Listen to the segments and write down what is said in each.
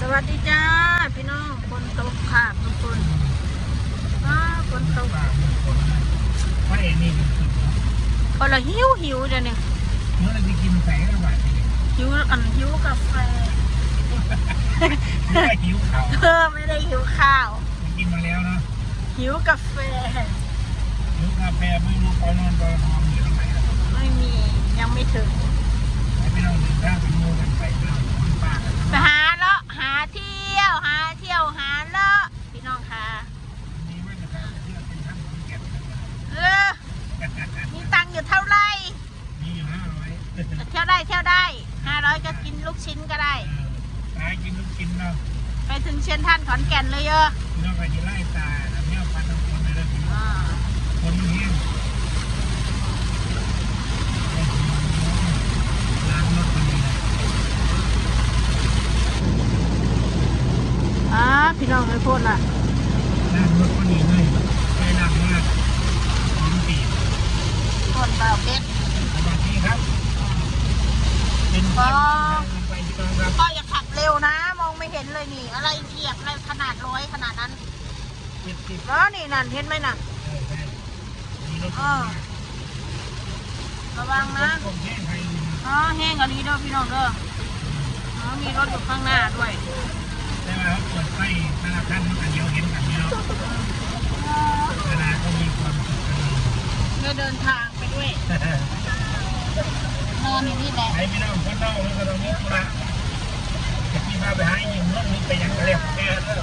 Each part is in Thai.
สวัสดีจ้า พี่น้องคนตกขาดทุกคนอ้าคนตกว่าเอ็นี่กินคนละหิวหิวเดี๋ยวนี้เมื่อเราจะกินใส่กระบาดนี่หิวอันหิวกาแฟเมื่อหิวเขาเออไม่ได้หิวข้าวกินมาแล้วเนาะหิวกาแฟหิวกาแฟไม่รู้เขานอนตอนนอนอยู่ตรงไหนแล้วไม่มียังไม่ถึงให้พี่น้องหนึ่งถ้าเป็นมูกันไปพี่น้องคนป้ากันไปหาเลาะ หาเที่ยวหาเที่ยวหาเลาะพี่น้องค่ะนี่ว่าจะไปเที่ยวเป็นท่านคนแก่เออมีตังค์อยู่เท่าไหร่มีอยู่ห้าร้อยเที่ยวได้เที่ยวได้ห้าร้อยก็กินลูกชิ้นก็ได้ตายกินลูกกินเนาะไปถึงเชียนท่านขอนแก่นเลยเออพี่น้องไปที่ไล่ตาแล้วเนี่ยฟันทั้งคนเลยพี่น้องอ่าคนมันแห้งล้างรถคนนี้นะ อ่าพี่น้องไม่พูดละล้างรถคนนี้เลยไปล้างมากของตีคนเบาเพชรสวัสดีครับ เป็นไปที่กองครับก็อย่าขับเร็วนะ มองไม่เห็นเลยนี่ อะไรเหยียบอะไรขนาดร้อยขนาดนั้นเจ็ดสิบแล้วนี่นั่นเห็นไหมน่ะใช่ใช่มีรถเออระวังนะ ผมแห้งไทย อ๋อแห้งกว่านี้เด้อพี่น้องเด้ออ๋อมีรถอยู่ข้างหน้าด้วย แต่ว่าเขาเปิดไฟธนาคารมันอันเดียวเห็นกันเนาะธนาก็มีความสุขกันได้เดินทางไปด้วย นอนอยู่นี่แหละ ไอ้พี่น้องคนนอกมันก็ต้องมีธุระจะพี่พาไปหายืมรถนี้ไปยังเรียกแค่เด้อ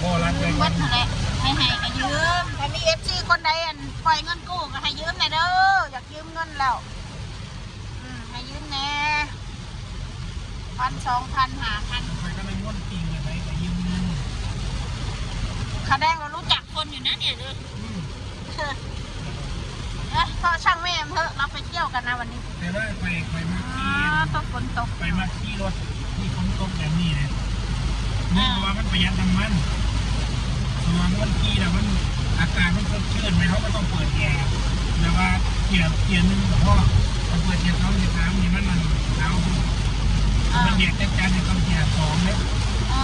พ่อรักยืเลยมวัดนั่นแหละให้ให้ก็ยืมถ้ามีเอฟซีคนใดอันปล่อยเงินกู้ก็ให้ยืมหน่อยเด้ออยากยืมเงินแล้วอืมให้ยืมแน่พันสองพันหาพัน ไปก็ไม่ม้วนจริงอะไรก็ยืมเงินขาแดงเรารู้จักคนอยู่นะเนี่ยเลยเอ๊ะก็ช่างแม่มเถอะเราไปเที่ยวกันนะวันนี้แต่ว่าไปไปมาอ๋อขี่ตกฝนตกไปมาขี่รถที่ฝนตกแบบนี้เนี่ยนี่เพราะว่ามันประหยัดน้ำมันเพราะว่ามันขี่แล้วมันอากาศมันสดชื่นไหมเขาก็ต้องเปิดแอร์แต่ว่าเกียร์เกียร์หนึงก็พอมันเปิดเกียร์สองเกียร์สามนี่มันมัน หนาวอ่ามันเด็กจัดการในต้องเกียร์สองเนี่ยอ๋อ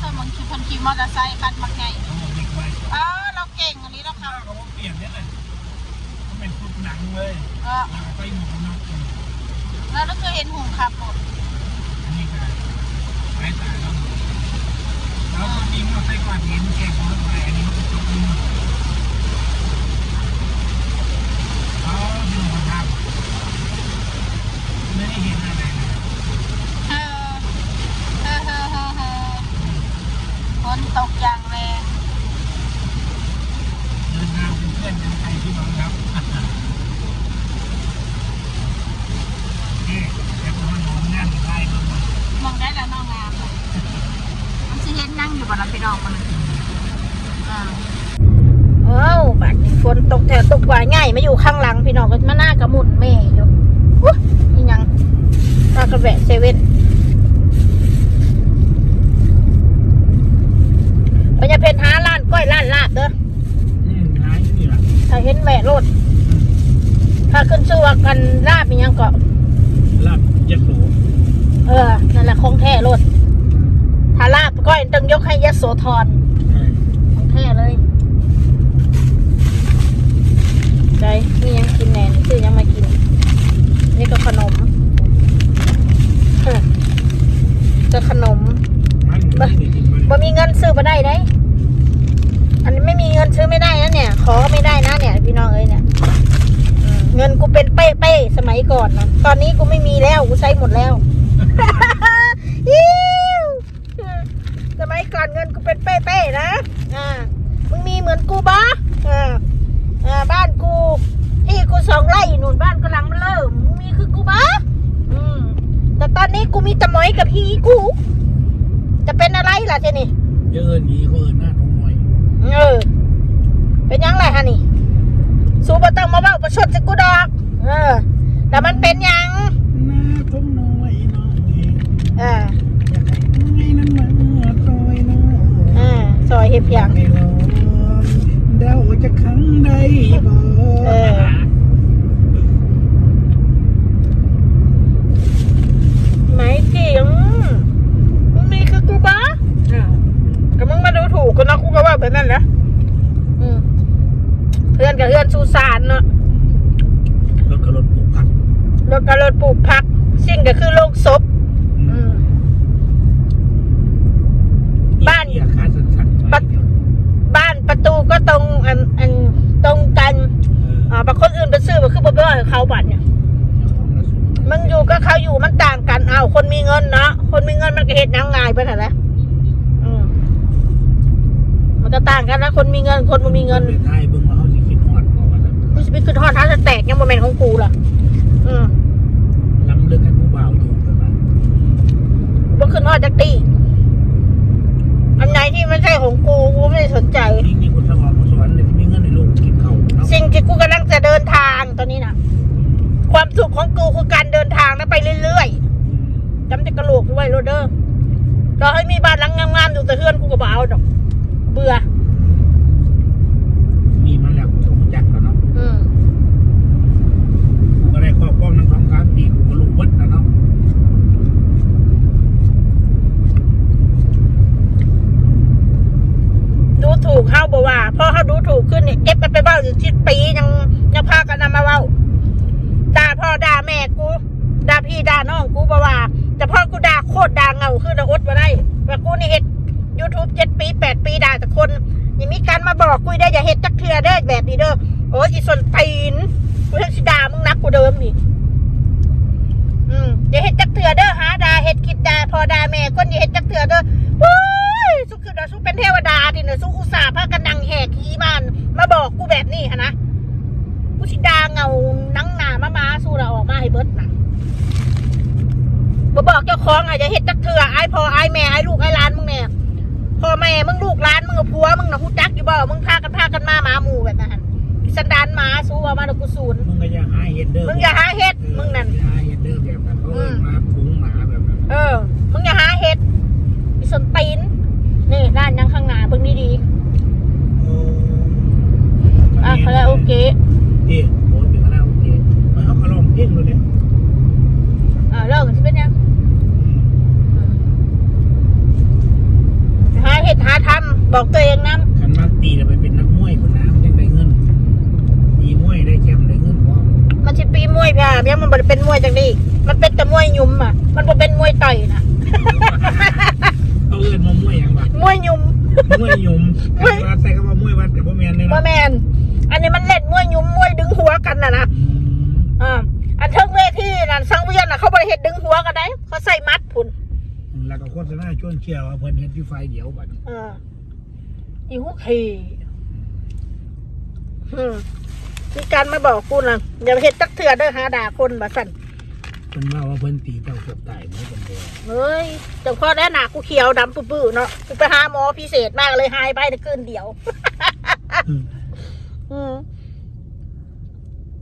ตัวมึงขี่คนขี่มอเตอร์ไซค์คันมักไงเขาบอกเด็กไว้อ๋อเราเก่งอันนี้แล้วคข้ารับวเขาบอกเปลี่ยนเนี่ยเลยมันเป็นฟุตหนังเลยเออแล้วก็ไปหมวกกันน็อกแล้วเราเคยเห็นหุ่นขับรถอันนี้ก็สายตาเราเราก็มีมอเตอร์ไซค์กวาดหินแข่งรถไปอันนี้มันก็ตกมือเขาเป็นหัวทางไม่ได้เห็นอะไรเลย เออเออเออเออเออฝนตกอย่างแรง เดินทางเป็นเพื่อนเป็นใครที่น้องครับนี่แต่พอหนอนแน่นไล่มัน มองได้แล้วน้องงามเลยมันสิเห็น นั่งอยู่บนนั้นพี่น้องมันอ่าโอ้าวบัดนี้ฝนตกแถวตกกว่าง่ายมาอยู่ข้างหลังพี่น้องก็มาหน้ากระมุดแม่อยู่อุ๊ยนี่ยังหน้ากระแวะเซเว่นเราจะเป็นหาร้านก้อยร้านลาบเด้ออืมหายอยู่นี่แหละถ้าเห็นแม่รถถ้าขึ้นชื่อว่ากันลาบมีหยังก็ลาบเจ็ดสูเออ นั่นแหละของแท้รถ ถ้าลาบก้อยต้องยกให้ยโสธรของแท้เลยใจมีหยังกินแหน่นี่ซื้อหยังมากิน นี่ก็ขนมเออจะขนม มันไม่ได้กินมัน บ่มีเงินซื้อมาได้ได้อันนี้ไม่มีเงินซื้อไม่ได้นะเนี่ย ขอไม่ได้นะเนี่ย พี่น้องเอ้ยเนี่ยอืมเงินกูเป็นเป้ๆสมัยก่อนนะตอนนี้กูไม่มีแล้วกูใช้หมดแล้ว อิ๊วสมัยก่ อนเงินกูเป็นเป้ๆนะอ่ามึงมีเหมือนกูบ้าอ่าอ่าบ้านกูที่กูสองไร่หนุนบ้านกำลังเริ่มมึงมีคือกูบ้าอืมแต่ตอนนี้กูมีแตะมอยกับพี่กู จะเป็นอะไรล่ะเจนี่เยอะเอินหนีเขาเอินหน้าทงมวยเออ เป็นยังไงฮะนี่ สูบต้องมาเบ้าประชดจะกูดอก เออแต่มันเป็นยัง อยาร้องเดาจะขังใดบ่ไหมจริงงมีคือกูปะก็มึงมาดูถูกกูเนาะกูก็ว่าแบบนั้นแหละอืเพื่อนกับเพื่อนสูสานเนาะ รถก็รถปลูกผักรถกระรถปลูกผัก สิ่งก็คือโลกศพบ้าน เกียร์คัน ตรงอันอันตรงกันอ่าบางคนอื่นไปซื้อมาคือบ่บ่เขาบัตรเนี่ยมันอยู่ก็เขาอยู่มันต่างกันเอาคนมีเงินเนาะคนมีเงินมันก็เห็ดนางงายไปไหนแล้วมันจะต่างกันนะคนมีเงินคนไม่มีเงินไม่ใช่งมาเขาสิคิดฮอดาเขาจะคิดฮอดเขาจะแตกยังโมเมนต์ของกูล่ะ อืมล้ำลึกให้ผู้บ่าวดูเพื่อนบ้านบ่ขึ้นฮอดจักตีอันไหนที่ไม่ใช่ของกูกูไม่สนใจ สิ่งที่กูกำลังจะเดินทางตอนนี้นะความสุขของกูคือการเดินทางนะไปเรื่อยๆจำแต่กระโหลกกูไว้โรเดอร์ต่อให้มีบ้านหลังงามๆอยู่แต่เฮือนกูก็บ่เอาดอก เบื่อมีมาแล้วกูต้องรู้จักแล้วเนาะอืมกูก็ได้ครอบครองทั้งสองสามปีกูก็รู้เบิดแล้วเนาะดูถูกเขาบอกว่าพอเขาดูถูกขึ้นเนี่ยเก็บ กันไปเบ้าอยู่ที่ปียังยังพากันนำมาเบ้าด่าพ่อด่าแม่กูด่าพี่ด่าน้องกูบอกว่า แต่พ่อกูด่าโคตรด่าเงาคือด่าอดมาได้ว่ากูนี่เฮ็ดยูทูบเจ็ดปีแปดปีด่าแต่คนยังมีการมาบอกกูได้อย่าเฮ็ดจักเทือเด้อแบบนี้เด้อโอ้ยอีส่วนตีนกูยังสิด่ามึงนักกูเดิมนี่อืมอย่าเฮ็ดจักเทือเด้อหาด่าเฮ็ดคลิปด่าพ่อด่าแม่คนอย่าเฮ็ดจักเทือเด้อาดิเนอะสุอุตส่าห์พากันนั่งแหกขี้มันมาบอกกูแบบนี้ฮะนะกูสิด่าเงานังหนามามาสู้เราออกมาให้เบิดนะบ่บอกเจ้าของอาจจะเฮ็ดจักเถื่อไอ้ายพ่อไอ้ายแม่ไอ้ายลูกไอ้ายหลานมึงเนี่ยพ่อแม่มึงลูกหลานมึงกับผัวมึงน่ะฮู้จักอยู่บ่มึงพากันพากันมาหมาหมู่แบบนั้นหั่นสันดานหมาสู้เอามาแล้วกูศูนย์มึงก็อย่าหาเฮ็ดเด้อมึงอย่าหาเฮ็ดมึงนั่นอย่าหาเฮ็ดเด้อแบบนั้นเขาเอิ้นมาฝูงหมาแบบนั้นเออ มึงอย่าหาเฮ็ดอีสนตีน นี่ด้านยังข้างหน้าเบิ่งนี่ดีโอ้อะเขาเลยโอเคดิโอ้เป็นคณะโอเคมันเขาก็ร้องเพลงเลยเนี่ยอ่าเลิกสิเป็นยังหาเฮ็ดหาทำบอกตัวเองนำคันมาตีแล้วไปเป็นนักมวยคนน้ำยังได้เงินตีมวยได้แชมป์ได้เงินพร้อมมันสิปีมวยพ่ะยังมันบ่ได้เป็นมวยจังนี้มันเป็นแต่มวยยุ่มอะ มันบ่เป็นมวยต่อยนะ เขาเอิ้นมามวยหยังวะ มวยยุ่ม มวยหยุ่มกันว่าใส่คำว่ามวยวัดกับบ่แม่นเลยบ่นะแมน อันนี้มันเล่นมวยยุ่มมวยดึงหัวกันน่ะนะอืมอ่าอันเทิงเวทีนั่นสังเวียนน่ะเขาบริเหตุดึงหัวกันได้เขาใส่มัดพุ่นแล้วก็โฆษณาชวนเชียร์ว่าเพิ่นเฮ็ดอยู่ไฟเดียวบัดนี้อ่าอีหุกเฮอืมมีการมาบอกกูนะอย่าไปเฮ็ดจักเถื่อเด้อหาด่าคนบ่สั่น เพิ่นว่าว่าเพิ่นตีเจ้าเกือบตายเหมือนกันเด้อเฮ้ยแต่พอได้หนากูเขียวดำปื้อๆเนาะกูไปหาหมอพิเศษมากเลยหายไปในคืนเดียวอืมอืม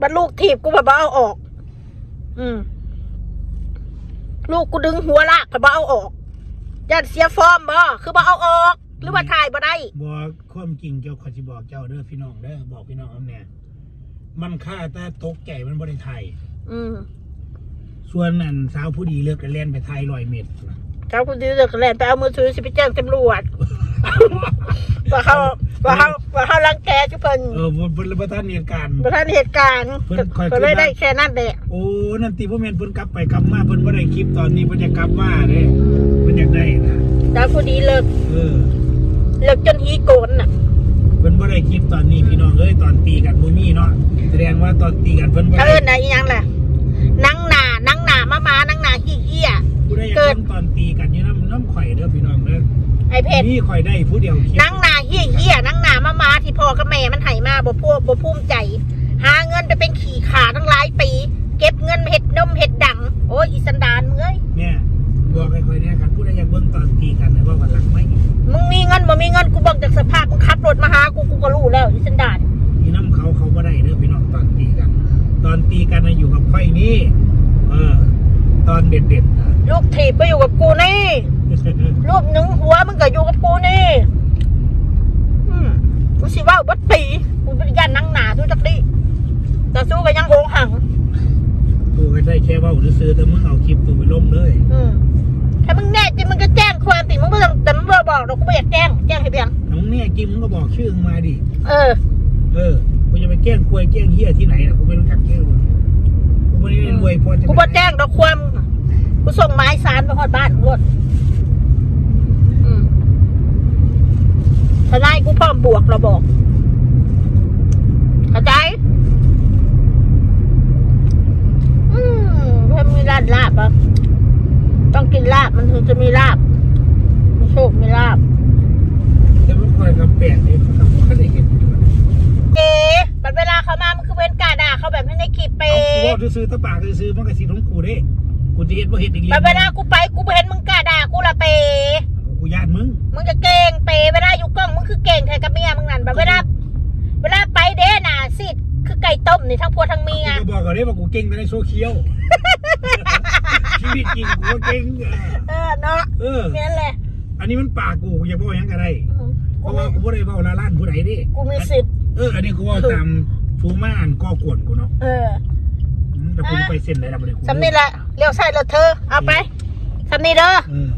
บัดลูกถีบกูแบบเอาออก อืม ลูกกูดึงหัวลากแบบเอาออกยันเสียฟอร์มบ่คือบ่เอาออก หรือว่าถ่ายบ่ได้บ่ความจริงเจ้าขอสิบอกเจ้าเด้อพี่น้องเด้อบอกพี่น้องเอาแน่มันค่าแต่ตกใจมันบ่ได้ไทยอืม ส่วนนั้นสาวผู้ดีเลือกกันเล่นไปไทย100เมตรนะเจ้าคุณดีเลือกแลนไปเอามือถือสิไปแจ้งตำรวจว่าเขาว่าเขาว่าเขารังแกจุเพิ่นเออบ่บ่บ่ทันเหตุการณ์ประธานเหตุการณ์เพิ่นคอยก็เลยขึ้นมาได้แค่นั้นแหละโอ้นั่นติบ่แม่นเพิ่นกลับไปกลับมาเพิ่นบ่ได้คลิปตอนนี้เพิ่นจะกลับมาเด้เพิ่นอยากได้นะเจ้าคุณดีเลิกเออเลิกจนฮีโกนน่ะเพิ่นบ่ได้คลิปตอนนี้พี่น้องเอ้ยตอนตีกันบ่มีเนาะแสดงว่าตอนตีกันเพิ่นบ่เขาได้เอิ้นอะไรอีหยังล่ะนังหนานัง หนามามานังหนาขี้เหี้ยผู้ใดอยากเกิดเบิ่งตอนตีกันอยู่น้ำน้ำข่อยเด้อพี่น้องเด้อไอเพชรนี่ข่อยได้ผู้เดียวคลิปนังหนาเหี้ยเหี้ยนังหนามามาที่พ่อกับแม่มันไถมาบ่พวบ่ภูมิใจ หาเงินไปเป็นขี่ขาตั้งหลายปี เก็บเงินเห็ดนมเห็ดดัง โอ้ยอีสันดานมึงเอ้ยเนี่ยบอกให้ข่อยเนี่ยคันผู้ใดอยากเบิ่งตอนตีกันเนี่ยว่าวันหลังไหมมึงมีเงินบ่มีเงินกูบอกจากสภาพมึงขับรถมาหากูกูก็รู้แล้วอีสันดานมีน้ำเขาเขาบ่ได้เด้อพี่น้องตอนตีกัน ตอนตีกันน่ะอยู่กับข่อยนี่เออ ตอนเด็ดๆนะลูกถีบก็อยู่กับกูนี่รูปหนึ่งหัวมึงก็อยู่กับกูนี่อืมกูสิเว่าบัดปีกูเป็นยันนังหนาทุกจักดิแต่สู้ก็ยังโหงหังกูก็ได้แค่เว่าซื้อๆแต่มึงเอาคลิปตัวไปลงเลยอืมถ้ามึงแน่จริงมึงก็แจ้งความติมึงไม่ต้องแต่มึงบ่บอกเรากูไม่อยากแจ้งแจ้งให้เพียงน้องเนี่ยกิมมึงก็บอกชื่อมึงมาดิเออ เออกูจะไปแกล้งควยแกล้งเฮียที่ไหนนะกูไม่รู้จักชื่อมึงกูไม่ได้เล่นรวยพอจะกูบ่แจ้งดอกความกูส่งไม้สารไปฮอดบ้านกูหมดอืมทนายกูพร้อมบวกเราบอกเข้าใจ อืมเพิ่มมีร้านลาบอะต้องกินลาบมันมันถึงจะมีลาบมีโชคมีลาบจะไม่คอยกับแปลกเลยเขาทำเขาได้เห็นอยู่เอ๊ะบัดเวลาเขามามัน คือเป็นกาด่าเขาแบบให้ในคลิปเปเอากูว่าซื้อๆตะปากซื้อๆมันก็สิของกูเด้กูจะเห็นว่าเห็นอีกบัดเวลากูไปกูบ่เห็นมึงกาด่ากูละเปกูญาติมึงมึงจะเก่งเปเวลาอยู่กล้องมึงคือเก่งแค่กับเมียมึงนั่นบัดเวลาเวลาไปเด้น่ะสิคือไก่ต้มนี่ทั้งพัวทั้งเมียกูจะบอกก่อนเลยว่ากูเก่งแต่ในโซเชียลชีวิตจริงกูก็เก่งเออเนาะเออนี่นแหละอันนี้มันปากกูกูอยากบอกหยังก็ได้อืมเพกูราะมีว่ากูบ่ได้เว้าลาล้านผู้ใดเดิกูมีสิทธิ์เอออันนี้กูเว่าตาม ฟูม่านก่อกวนกูเนาะเอออืมแต่กูไปเส้นไหนล่ะบ่ได้กู สำนี่ละเลี้ยวซ้ายรถเธอ เอาไปสำนี่เด้อเออ